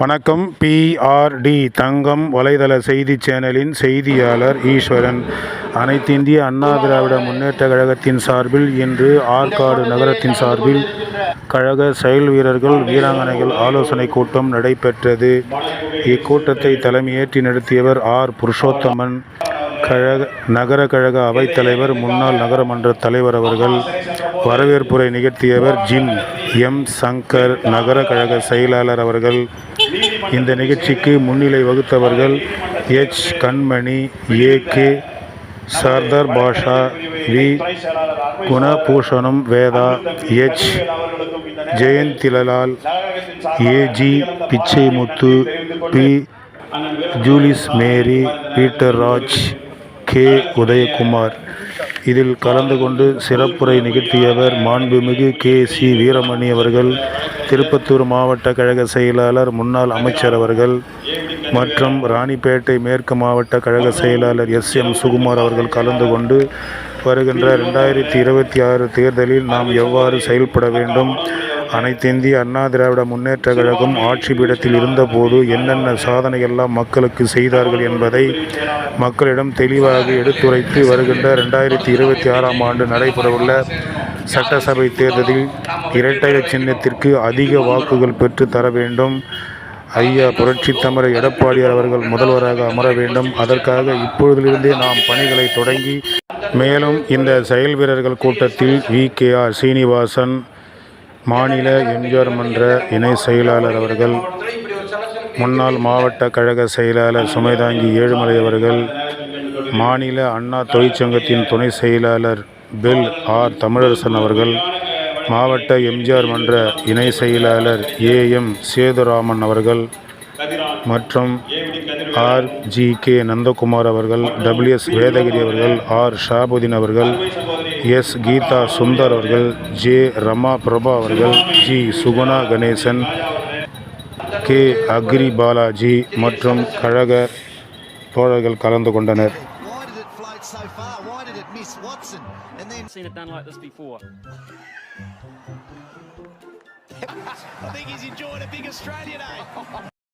வணக்கம். பிஆர்டி தங்கம் வலைதள செய்தி சேனலின் செய்தியாளர் ஈஸ்வரன். அனைத்திந்திய அண்ணா திராவிட முன்னேற்ற கழகத்தின் சார்பில் இன்று ஆற்காடு நகரத்தின் சார்பில் கழக செயல் வீரர்கள் வீராங்கனைகள் ஆலோசனை கூட்டம் நடைபெற்றது. இக்கூட்டத்தை தலைமையேற்றி நடத்தியவர் ஆர். புருஷோத்தமன். கழக நகர கழக அவைத்தலைவர் முன்னாள் நகரமன்ற தலைவர் அவர்கள். வரவேற்புரை நிகழ்த்தியவர் ஜிம் எம். சங்கர் நகர கழக செயலாளர் அவர்கள். இந்த நிகழ்ச்சிக்கு முன்னிலை வகுத்தவர்கள் H. Kanmani A. K. Sardar Basha V. Gunabhushanam Veda H. Jayantilal AG Pichaimuthu P. Julius Mary Peter Raj K. Udayakumar. இதில் கலந்து கொண்டு சிறப்புரை நிகழ்த்தியவர் மாண்புமிகு கே. சி. வீரமணி அவர்கள் திருப்பத்தூர் மாவட்ட கழக செயலாளர் முன்னாள் அமைச்சர் அவர்கள் மற்றும் ராணிப்பேட்டை மேற்கு மாவட்ட கழக செயலாளர் எஸ். எம். சுகுமார் அவர்கள் கலந்து கொண்டு வருகின்ற ரெண்டாயிரத்தி இருபத்தி ஆறு தேர்தலில் நாம் எவ்வாறு செயல்பட வேண்டும்? அனைத்திந்திய அண்ணா திராவிட முன்னேற்ற கழகம் ஆட்சி பீடத்தில் இருந்தபோது என்னென்ன சாதனையெல்லாம் மக்களுக்கு செய்தார்கள் என்பதை மக்களிடம் தெளிவாக எடுத்துரைத்து வருகின்ற ரெண்டாயிரத்தி இருபத்தி ஆறாம் ஆண்டு நடைபெறவுள்ள சட்டசபை தேர்தலில் இரட்டக சின்னத்திற்கு அதிக வாக்குகள் பெற்று தர வேண்டும். ஐயா புரட்சி தமிழர் எடப்பாடியார் அவர்கள் முதல்வராக அமர வேண்டும். அதற்காக இப்பொழுதிலிருந்தே நாம் பணிகளை தொடங்கி மேலும் இந்த செயல் வீரர்கள் கூட்டத்தில் வி கே ஆர் சீனிவாசன் மாநில எம்ஜிஆர் மன்ற இணை செயலாளர் அவர்கள் முன்னாள் மாவட்ட கழக செயலாளர் சுமைதாங்கி ஏழுமலை அவர்கள் மாநில அண்ணா தொழிற்சங்கத்தின் துணை செயலாளர் பெல் ஆர் தமிழரசன் அவர்கள் மாவட்ட எம்ஜிஆர் மன்ற இணை செயலாளர் ஏ எம் சேதுராமன் அவர்கள் மற்றும் ஆர் ஜி கே நந்தகுமார் அவர்கள் டபிள்யூஎஸ் வேதகிரி அவர்கள் ஆர் ஷாபுதீன் அவர்கள் எஸ் கீதா சுந்தர் அவர்கள் ஜே ரமா பிரபா அவர்கள் G Suguna Ganesan K agri Balaji மற்றும் கழக தோழர்கள் கலந்து கொண்டனர். I think he's enjoying a big Australian day.